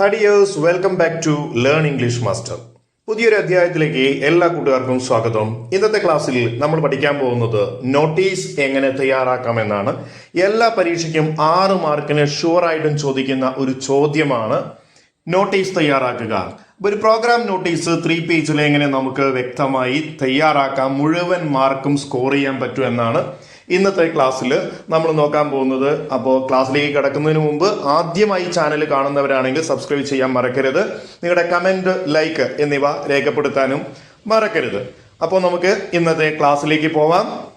ഹഡിയേഴ്സ് welcome back to learn English master പുതിയൊരു അധ്യായത്തിലേക്ക് എല്ലാ കൂട്ടുകാർക്കും സ്വാഗതം. ഇന്നത്തെ ക്ലാസ്സിൽ നമ്മൾ പഠിക്കാൻ പോകുന്നത് നോട്ടീസ് എങ്ങനെ തയ്യാറാക്കാം എന്നാണ്. എല്ലാ പരീക്ഷയ്ക്കും ആറ് മാർക്കിന് ഷുവറായിട്ടും ചോദിക്കുന്ന ഒരു ചോദ്യമാണ് നോട്ടീസ് തയ്യാറാക്കുക. ഒരു പ്രോഗ്രാം നോട്ടീസ് ത്രീ പേജിൽ എങ്ങനെ നമുക്ക് വ്യക്തമായി തയ്യാറാക്കാം മുഴുവൻ മാർക്കും സ്കോർ ചെയ്യാൻ പറ്റും എന്നാണ്. ഇന്നത്തെ ക്ലാസ്സിൽ നമ്മൾ നോക്കാൻ പോകുന്നത് അപ്പോൾ ക്ലാസ്സിലേക്ക് കിടക്കുന്നതിന് മുമ്പ് ആദ്യമായി ചാനൽ കാണുന്നവരാണെങ്കിൽ സബ്സ്ക്രൈബ് ചെയ്യാൻ മറക്കരുത്. നിങ്ങളുടെ കമന്റ് ലൈക്ക് എന്നിവ രേഖപ്പെടുത്താനും മറക്കരുത്. അപ്പോൾ നമുക്ക് ഇന്നത്തെ ക്ലാസ്സിലേക്ക് പോവാം.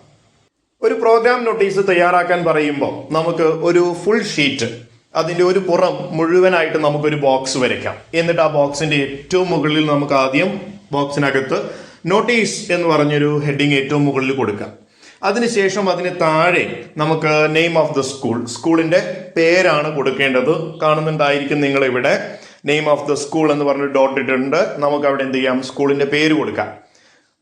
ഒരു പ്രോഗ്രാം നോട്ടീസ് തയ്യാറാക്കാൻ പറയുമ്പോൾ നമുക്ക് ഒരു ഫുൾ ഷീറ്റ് അതിന്റെ ഒരു പുറം മുഴുവനായിട്ട് നമുക്കൊരു ബോക്സ് വരയ്ക്കാം. എന്നിട്ട് ആ ബോക്സിന്റെ ഏറ്റവും മുകളിൽ നമുക്ക് ആദ്യം ബോക്സിനകത്ത് നോട്ടീസ് എന്ന് പറഞ്ഞൊരു ഹെഡിങ് ഏറ്റവും മുകളിൽ കൊടുക്കാം. അതിനുശേഷം അതിന് താഴെ നമുക്ക് നെയിം ഓഫ് ദ സ്കൂൾ സ്കൂളിന്റെ പേരാണ് കൊടുക്കേണ്ടത്. കാണുന്നുണ്ടായിരിക്കും നിങ്ങൾ ഇവിടെ നെയിം ഓഫ് ദ സ്കൂൾ എന്ന് പറഞ്ഞ് ഡോട്ട് ഇട്ടിട്ടുണ്ട്. നമുക്ക് അവിടെ എന്ത് ചെയ്യാം? സ്കൂളിന്റെ പേര് കൊടുക്കാം.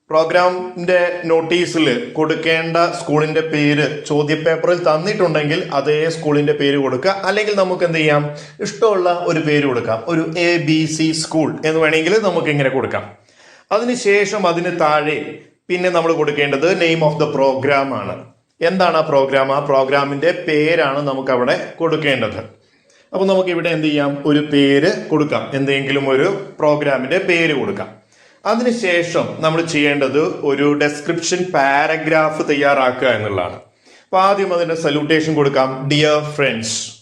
പ്രോഗ്രാമിന്റെ നോട്ടീസിൽ കൊടുക്കേണ്ട സ്കൂളിന്റെ പേര് ചോദ്യപേപ്പറിൽ തന്നിട്ടുണ്ടെങ്കിൽ അതേ സ്കൂളിന്റെ പേര് കൊടുക്കുക. അല്ലെങ്കിൽ നമുക്ക് എന്ത് ചെയ്യാം? ഇഷ്ടമുള്ള ഒരു പേര് കൊടുക്കാം. ഒരു എ ബി സി സ്കൂൾ എന്ന് വേണമെങ്കിൽ നമുക്ക് ഇങ്ങനെ കൊടുക്കാം. അതിനുശേഷം അതിന് താഴെ പിന്നെ നമ്മൾ കൊടുക്കേണ്ടത് നെയിം ഓഫ് ദ പ്രോഗ്രാം ആണ്. എന്താണ് ആ പ്രോഗ്രാം ആ പ്രോഗ്രാമിന്റെ പേരാണ് നമുക്ക് അവിടെ കൊടുക്കേണ്ടത്. അപ്പോൾ നമുക്ക് ഇവിടെ എന്ത് ചെയ്യാം? ഒരു പേര് കൊടുക്കാം. എന്തെങ്കിലും ഒരു പ്രോഗ്രാമിന്റെ പേര് കൊടുക്കാം. അതിനുശേഷം നമ്മൾ ചെയ്യേണ്ടത് ഒരു ഡെസ്ക്രിപ്ഷൻ പാരഗ്രാഫ് തയ്യാറാക്കുക എന്നുള്ളതാണ്. അപ്പോൾ ആദ്യം അതിന്റെ സല്യൂട്ടേഷൻ കൊടുക്കാം. ഡിയർ ഫ്രണ്ട്സ്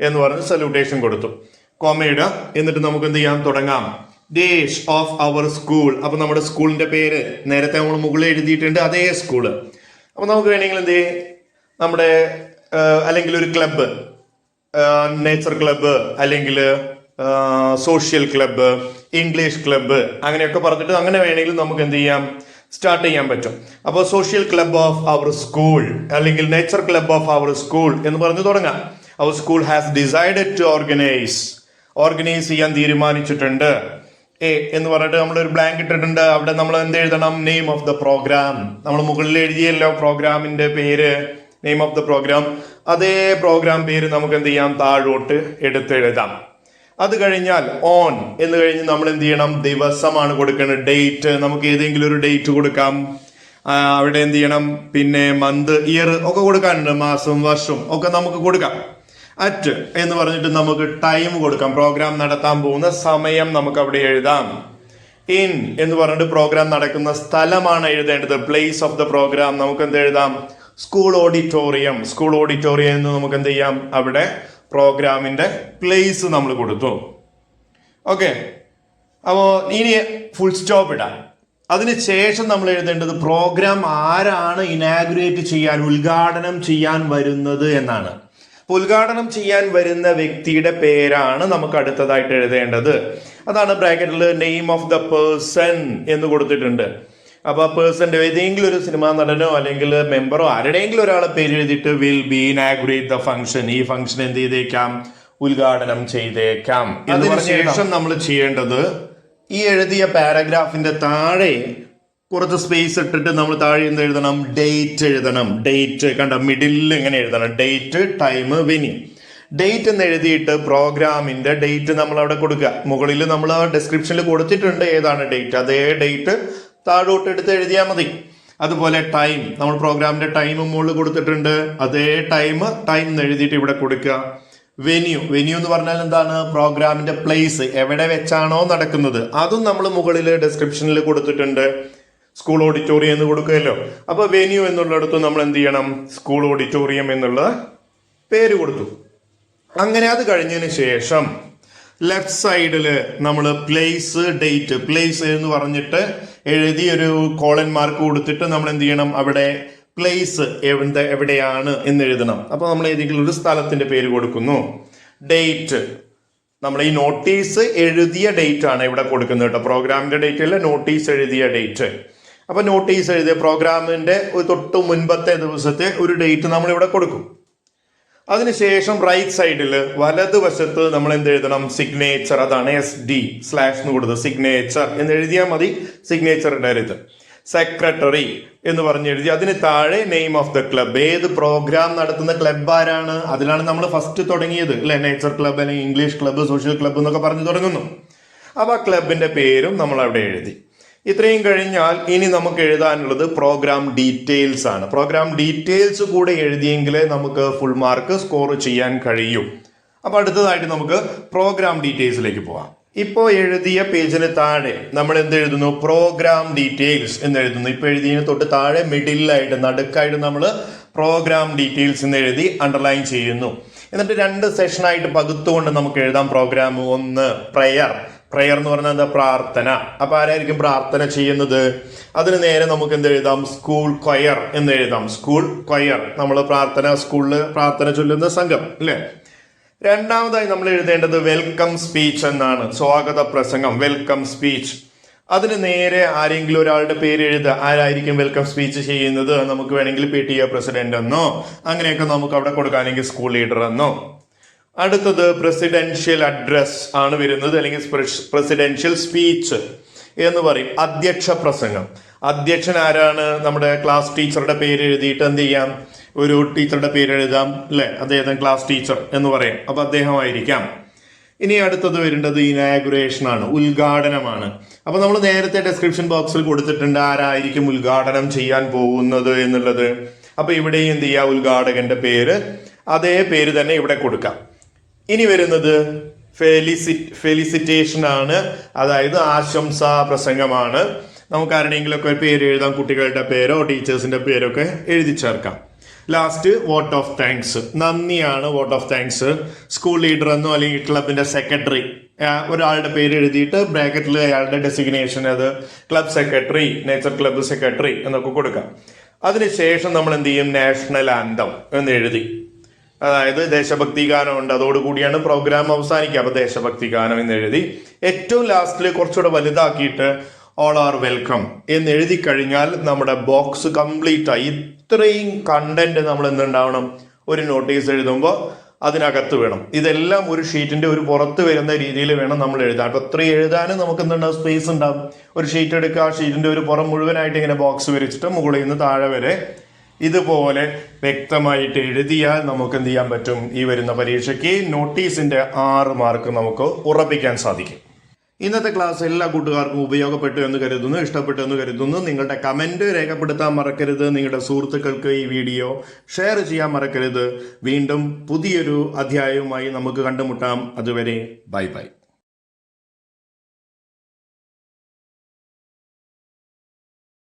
എന്ന് പറഞ്ഞ് സല്യൂട്ടേഷൻ കൊടുത്തു. കോമയിടുക എന്നിട്ട് നമുക്ക് എന്ത് ചെയ്യാം? തുടങ്ങാം. ഡേഷ് ഓഫ് അവർ സ്കൂൾ അപ്പൊ നമ്മുടെ സ്കൂളിന്റെ പേര് നേരത്തെ നമ്മൾ മുകളിൽ എഴുതിയിട്ടുണ്ട് അതേ സ്കൂൾ അപ്പൊ നമുക്ക് വേണമെങ്കിൽ എന്ത് നമ്മുടെ അല്ലെങ്കിൽ ഒരു ക്ലബ്ബ് നേച്ചർ ക്ലബ്ബ് അല്ലെങ്കിൽ സോഷ്യൽ ക്ലബ്ബ് ഇംഗ്ലീഷ് ക്ലബ്ബ് അങ്ങനെയൊക്കെ പറഞ്ഞിട്ട് അങ്ങനെ വേണമെങ്കിൽ നമുക്ക് എന്ത് ചെയ്യാം? സ്റ്റാർട്ട് ചെയ്യാൻ പറ്റും. അപ്പോൾ social club of our school അല്ലെങ്കിൽ nature club of our school എന്ന് പറഞ്ഞു തുടങ്ങാം. Our school has decided to organise organise ചെയ്യാൻ തീരുമാനിച്ചിട്ടുണ്ട്. എ എന്ന് പറഞ്ഞിട്ട് ഒരു ബ്ലാങ്ക് ഇട്ടിട്ടുണ്ട്. അവിടെ നമ്മൾ എന്ത് എഴുതണം നെയിം ഓഫ് ദ പ്രോഗ്രാം നമ്മൾ മുകളിൽ എഴുതിയല്ലോ പ്രോഗ്രാമിന്റെ പേര് നെയിം ഓഫ് ദ പ്രോഗ്രാം അതേ പ്രോഗ്രാം പേര് നമുക്ക് എന്ത് ചെയ്യാം? താഴോട്ട് എടുത്തെഴുതാം. അത് കഴിഞ്ഞാൽ ഓൺ എന്ന് കഴിഞ്ഞ് നമ്മൾ എന്ത് ചെയ്യണം? ദിവസമാണ് കൊടുക്കേണ്ടത് ഡേറ്റ് നമുക്ക് ഏതെങ്കിലും ഒരു ഡേറ്റ് കൊടുക്കാം. അവിടെ എന്ത് ചെയ്യണം? പിന്നെ മന്ത് ഇയർ ഒക്കെ കൊടുക്കാനുണ്ട്. മാസം വർഷം ഒക്കെ നമുക്ക് കൊടുക്കാം. അറ്റ് എന്ന് പറഞ്ഞിട്ട് നമുക്ക് ടൈം കൊടുക്കാം. പ്രോഗ്രാം നടത്താൻ പോകുന്ന സമയം നമുക്ക് അവിടെ എഴുതാം. ഇൻ എന്ന് പറഞ്ഞിട്ട് പ്രോഗ്രാം നടക്കുന്ന സ്ഥലമാണ് എഴുതേണ്ടത്. പ്ലേസ് ഓഫ് ദ പ്രോഗ്രാം നമുക്ക് എന്ത് എഴുതാം? സ്കൂൾ ഓഡിറ്റോറിയം സ്കൂൾ ഓഡിറ്റോറിയം എന്ന് നമുക്ക് എന്ത് ചെയ്യാം? അവിടെ പ്രോഗ്രാമിന്റെ പ്ലേസ് നമ്മൾ കൊടുത്തു. ഓക്കെ അപ്പോൾ ഇനി ഫുൾ സ്റ്റോപ്പ് ഇടാം. അതിന് ശേഷം നമ്മൾ എഴുതേണ്ടത് പ്രോഗ്രാം ആരാണ് ഇനാഗ്രേറ്റ് ചെയ്യാൻ ഉദ്ഘാടനം ചെയ്യാൻ വരുന്നത് എന്നാണ്. ഉദ്ഘാടനം ചെയ്യാൻ വരുന്ന വ്യക്തിയുടെ പേരാണ് നമുക്ക് അടുത്തതായിട്ട് എഴുതേണ്ടത്. അതാണ് ബ്രാക്കറ്റിൽ നെയിം ഓഫ് ദ പേഴ്സൺ എന്ന് കൊടുത്തിട്ടുണ്ട്. അപ്പൊ ആ പേഴ്സന്റെ ഏതെങ്കിലും ഒരു സിനിമാ നടനോ അല്ലെങ്കിൽ മെമ്പറോ ആരുടെയെങ്കിലും ഒരാളെ പേര് എഴുതിയിട്ട് will be inaugurate the function ഈ ഫംഗ്ഷൻ എന്ത് ചെയ്തേക്കാം? ഉദ്ഘാടനം ചെയ്തേക്കാം. അതിനുശേഷം നമ്മൾ ചെയ്യേണ്ടത് ഈ എഴുതിയ പാരഗ്രാഫിന്റെ താഴെ കുറച്ച് സ്പേസ് ഇട്ടിട്ട് നമ്മൾ താഴെ എന്ത് എഴുതണം? ഡേറ്റ് എഴുതണം. ഡേറ്റ് കണ്ട മിഡിൽ എങ്ങനെ എഴുതണം. ഡേറ്റ് ടൈം വെനി ഡേറ്റ് എന്ന് എഴുതിയിട്ട് പ്രോഗ്രാമിന്റെ ഡേറ്റ് നമ്മൾ അവിടെ കൊടുക്കുക. മുകളിൽ നമ്മൾ ഡിസ്ക്രിപ്ഷനിൽ കൊടുത്തിട്ടുണ്ട് ഏതാണ് ഡേറ്റ് അതേ ഡേറ്റ് താഴോട്ട് എടുത്ത് എഴുതിയാൽ മതി. അതുപോലെ ടൈം നമ്മൾ പ്രോഗ്രാമിന്റെ ടൈം മുകളിൽ കൊടുത്തിട്ടുണ്ട്. അതേ ടൈം ടൈം എന്ന് എഴുതിയിട്ട് ഇവിടെ കൊടുക്കുക. വെന്യൂ വെന്യൂ എന്ന് പറഞ്ഞാൽ എന്താണ്? പ്രോഗ്രാമിന്റെ പ്ലേസ് എവിടെ വെച്ചാണോ നടക്കുന്നത്. അതും നമ്മൾ മുകളിൽ ഡിസ്ക്രിപ്ഷനിൽ കൊടുത്തിട്ടുണ്ട്. സ്കൂൾ ഓഡിറ്റോറിയം എന്ന് കൊടുക്കുകയല്ലോ. അപ്പൊ വെന്യൂ എന്നുള്ളിടത്ത് നമ്മൾ എന്ത് ചെയ്യണം? സ്കൂൾ ഓഡിറ്റോറിയം എന്നുള്ള പേര് കൊടുത്തു. അങ്ങനെ അത് കഴിഞ്ഞതിന് ശേഷം ലെഫ്റ്റ് സൈഡിൽ നമ്മൾ പ്ലേസ് ഡേറ്റ് പ്ലേസ് എന്ന് പറഞ്ഞിട്ട് എഴുതി ഒരു കോളൻ മാർക്ക് കൊടുത്തിട്ട് നമ്മൾ എന്ത് ചെയ്യണം? അവിടെ പ്ലേസ് എന്ത് എവിടെയാണ് എന്ന് എഴുതണം. അപ്പോൾ നമ്മൾ ഏതെങ്കിലും ഒരു സ്ഥലത്തിന്റെ പേര് കൊടുക്കുന്നു. ഡേറ്റ് നമ്മൾ ഈ നോട്ടീസ് എഴുതിയ ഡേറ്റ് ആണ് ഇവിടെ കൊടുക്കുന്നത് കേട്ടോ. പ്രോഗ്രാമിന്റെ ഡേറ്റ് അല്ല നോട്ടീസ് എഴുതിയ ഡേറ്റ് അപ്പൊ നോട്ടീസ് എഴുതിയ പ്രോഗ്രാമിന്റെ ഒരു തൊട്ട് മുൻപത്തെ ദിവസത്തെ ഒരു ഡേറ്റ് നമ്മൾ ഇവിടെ കൊടുക്കും അതിനുശേഷം റൈറ്റ് സൈഡിൽ വലതുവശത്ത് നമ്മൾ എന്ത് എഴുതണം? സിഗ്നേച്ചർ അതാണ് എസ് ഡി സ്ലാഷ് എന്ന് കൊടുത്തത് സിഗ്നേച്ചർ എന്ന് എഴുതിയാൽ മതി. സിഗ്നേച്ചർ ഇടരുത് സെക്രട്ടറി എന്ന് പറഞ്ഞ് എഴുതി അതിന് താഴെ നെയിം ഓഫ് ദ ക്ലബ് ഏത് പ്രോഗ്രാം നടത്തുന്ന ക്ലബ് ആരാണ്? അതിലാണ് നമ്മൾ ഫസ്റ്റ് തുടങ്ങിയത് അല്ലെ? നേച്ചർ ക്ലബ് അല്ലെങ്കിൽ ഇംഗ്ലീഷ് ക്ലബ്ബ് സോഷ്യൽ ക്ലബ്ബ് എന്നൊക്കെ പറഞ്ഞു തുടങ്ങുന്നു. അപ്പോൾ ആ ക്ലബിന്റെ പേരും നമ്മൾ അവിടെ എഴുതി. ഇത്രയും കഴിഞ്ഞാൽ ഇനി നമുക്ക് എഴുതാനുള്ളത് പ്രോഗ്രാം ഡീറ്റെയിൽസ് ആണ്. പ്രോഗ്രാം ഡീറ്റെയിൽസ് കൂടെ എഴുതിയെങ്കിലേ നമുക്ക് ഫുൾ മാർക്ക് സ്കോർ ചെയ്യാൻ കഴിയും. അപ്പോൾ അടുത്തതായിട്ട് നമുക്ക് പ്രോഗ്രാം ഡീറ്റെയിൽസിലേക്ക് പോവാം. ഇപ്പോൾ എഴുതിയ പേജിന് താഴെ നമ്മൾ എന്ത് എഴുതുന്നു? പ്രോഗ്രാം ഡീറ്റെയിൽസ് എന്ന് എഴുതുന്നു. ഇപ്പൊ എഴുതിയതിന് തൊട്ട് താഴെ മിഡിലായിട്ട് നടുക്കായിട്ട് നമ്മൾ പ്രോഗ്രാം ഡീറ്റെയിൽസ് എന്ന് എഴുതി അണ്ടർലൈൻ ചെയ്യുന്നു. എന്നിട്ട് രണ്ട് സെഷനായിട്ട് പകുത്തുകൊണ്ട് നമുക്ക് എഴുതാം. പ്രോഗ്രാം ഒന്ന് പ്രയർ പ്രയർ എന്ന് പറഞ്ഞാൽ എന്താ? പ്രാർത്ഥന. അപ്പൊ ആരായിരിക്കും പ്രാർത്ഥന ചെയ്യുന്നത്? അതിന് നേരെ നമുക്ക് എന്ത് എഴുതാം? സ്കൂൾ ക്വയർ എന്ന് എഴുതാം. സ്കൂൾ ക്വയർ നമ്മൾ പ്രാർത്ഥന സ്കൂളിൽ പ്രാർത്ഥന ചൊല്ലുന്ന സംഘം അല്ലേ? രണ്ടാമതായി നമ്മൾ എഴുതേണ്ടത് വെൽക്കം സ്പീച്ച് എന്നാണ്. സ്വാഗത പ്രസംഗം വെൽക്കം സ്പീച്ച് അതിന് നേരെ ആരെങ്കിലും ഒരാളുടെ പേര് എഴുതുക. ആരായിരിക്കും വെൽക്കം സ്പീച്ച് ചെയ്യുന്നത്? നമുക്ക് വേണമെങ്കിൽ പി ടി എ പ്രസിഡന്റ് എന്നോ അങ്ങനെയൊക്കെ നമുക്ക് അവിടെ കൊടുക്കാനെങ്കിൽ സ്കൂൾ ലീഡർ എന്നോ. അടുത്തത് പ്രസിഡൻഷ്യൽ അഡ്രസ് ആണ് വരുന്നത് അല്ലെങ്കിൽ പ്രസിഡൻഷ്യൽ സ്പീച്ച് എന്ന് പറയും. അധ്യക്ഷ പ്രസംഗം. അധ്യക്ഷൻ ആരാണ്? നമ്മുടെ ക്ലാസ് ടീച്ചറുടെ പേര് എഴുതിയിട്ട് എന്ത് ചെയ്യാം? ഒരു ടീച്ചറുടെ പേര് എഴുതാം അല്ലെ അദ്ദേഹം ക്ലാസ് ടീച്ചർ എന്ന് പറയാം. അപ്പൊ അദ്ദേഹമായിരിക്കാം. ഇനി അടുത്തത് വരേണ്ടത് ഇനാഗുറേഷൻ ആണ് ഉദ്ഘാടനമാണ്. അപ്പൊ നമ്മൾ നേരത്തെ ഡിസ്ക്രിപ്ഷൻ ബോക്സിൽ കൊടുത്തിട്ടുണ്ട് ആരായിരിക്കും ഉദ്ഘാടനം ചെയ്യാൻ പോകുന്നത് എന്നുള്ളത്. അപ്പൊ ഇവിടെയും എന്ത് ചെയ്യുക ഉദ്ഘാടകന്റെ പേര്. അതേ പേര് തന്നെ ഇവിടെ കൊടുക്കാം. ഇനി വരുന്നത് ഫെലിസി ഫെലിസിറ്റേഷൻ ആണ് അതായത് ആശംസാ പ്രസംഗമാണ്. നമുക്ക് ആരുടെയെങ്കിലുമൊക്കെ ഒരു പേര് എഴുതാം കുട്ടികളുടെ പേരോ ടീച്ചേഴ്സിന്റെ പേരോ ഒക്കെ എഴുതി ചേർക്കാം. Last vote of thanks നന്ദിയാണ് vote of thanks school leader എന്നോ അല്ലെങ്കിൽ ക്ലബിന്റെ സെക്രട്ടറി ഒരാളുടെ പേര് എഴുതിയിട്ട് ബ്രാക്കറ്റിൽ അയാളുടെ ഡെസിഗ്നേഷൻ അത് club secretary nature club secretary എന്നൊക്കെ കൊടുക്കാം. അതിനുശേഷം നമ്മൾ എന്ത് ചെയ്യും? നാഷണൽ ആന്തം എന്ന് എഴുതി. അതായത് ദേശഭക്തി ഗാനമുണ്ട് അതോടുകൂടിയാണ് പ്രോഗ്രാം അവസാനിക്കുക. അപ്പൊ ദേശഭക്തി ഗാനം എന്ന് എഴുതി ഏറ്റവും ലാസ്റ്റിൽ കുറച്ചുകൂടെ വലുതാക്കിയിട്ട് ഓൾ ആർ വെൽക്കം എന്ന് എഴുതി കഴിഞ്ഞാൽ നമ്മുടെ ബോക്സ് കംപ്ലീറ്റ് ആയി. ഇത്രയും കണ്ടന്റ് നമ്മൾ എന്തുണ്ടാവണം? ഒരു നോട്ടീസ് എഴുതുമ്പോൾ അതിനകത്ത് വേണം. ഇതെല്ലാം ഒരു ഷീറ്റിന്റെ ഒരു പുറത്ത് വരുന്ന രീതിയിൽ വേണം നമ്മൾ എഴുതാൻ. അപ്പൊ ഇത്രയും എഴുതാനും നമുക്ക് എന്തുണ്ടാവും? സ്പേസ് ഉണ്ടാവും. ഒരു ഷീറ്റ് എടുക്കുക ആ ഷീറ്റിന്റെ ഒരു പുറം മുഴുവനായിട്ട് ഇങ്ങനെ ബോക്സ് വരച്ചിട്ട് മുകളിൽ നിന്ന് താഴെ വരെ ഇതുപോലെ വ്യക്തമായിട്ട് എഴുതിയാൽ നമുക്ക് എന്ത് ചെയ്യാൻ പറ്റും? ഈ വരുന്ന പരീക്ഷയ്ക്ക് നോട്ടീസിന്റെ ആറ് മാർക്ക് നമുക്ക് ഉറപ്പിക്കാൻ സാധിക്കും. ഇന്നത്തെ ക്ലാസ് എല്ലാ കൂട്ടുകാർക്കും ഉപയോഗപ്പെട്ടു എന്ന് കരുതുന്നു ഇഷ്ടപ്പെട്ടു എന്ന് കരുതുന്നു. നിങ്ങളുടെ കമന്റ് രേഖപ്പെടുത്താൻ മറക്കരുത്. നിങ്ങളുടെ സുഹൃത്തുക്കൾക്ക് ഈ വീഡിയോ ഷെയർ ചെയ്യാൻ മറക്കരുത്. വീണ്ടും പുതിയൊരു അധ്യായവുമായി നമുക്ക് കണ്ടുമുട്ടാം. അതുവരെ ബൈ ബൈ